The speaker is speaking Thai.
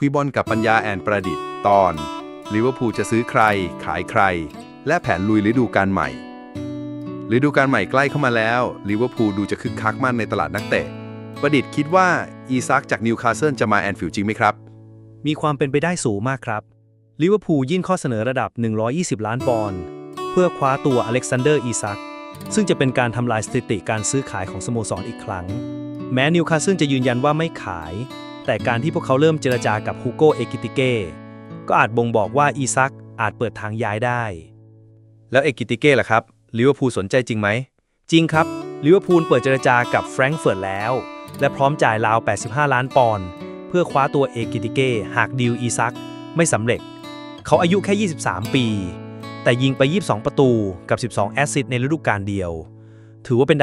คุยบอลกับปัญญาแอนประดิษฐ์ตอนลิเวอร์พูลจะซื้อใคร ขายใคร และแผนลุยฤดูกาลใหม่ฤดูกาลใหม่ใกล้เข้ามาแล้วลิเวอร์พูลดูจะคึกคักมากในตลาดนักเตะ ประดิษฐ์คิดว่าอีซักจากนิวคาสเซิลจะมาแอนฟิลด์จริงไหมครับ มีความเป็นไปได้สูงมากครับลิเวอร์พูลยื่นข้อเสนอระดับ 120 ล้านปอนด์เพื่อคว้าตัวอเล็กซานเดอร์อีซักซึ่งจะเป็นการทำลายสถิติการซื้อขายของสโมสรอีกครั้ง แม้นิวคาสเซิลจะยืนยันว่าไม่ขาย แต่การที่พวกเขาเริ่มเจรจากับฮูโกเอกิติเก้ก็อาจบ่งบอกว่าอีซักอาจเปิดทางย้ายได้ แล้วเอกิติเก้ล่ะครับลิเวอร์พูลสนใจจริงไหม จริงครับลิเวอร์พูลเปิดเจรจากับแฟรงก์เฟิร์ตแล้ว และพร้อมจ่ายราว 85 ล้านปอนด์เพื่อคว้าตัวเอกิติเก้หากดีลอีซักไม่สำเร็จ เขาอายุแค่ 23 ปี แต่ยิงไป 22 ประตูกับ 12 แอสซิสต์ในฤดูกาลเดียว ถือว่าเป็นดาว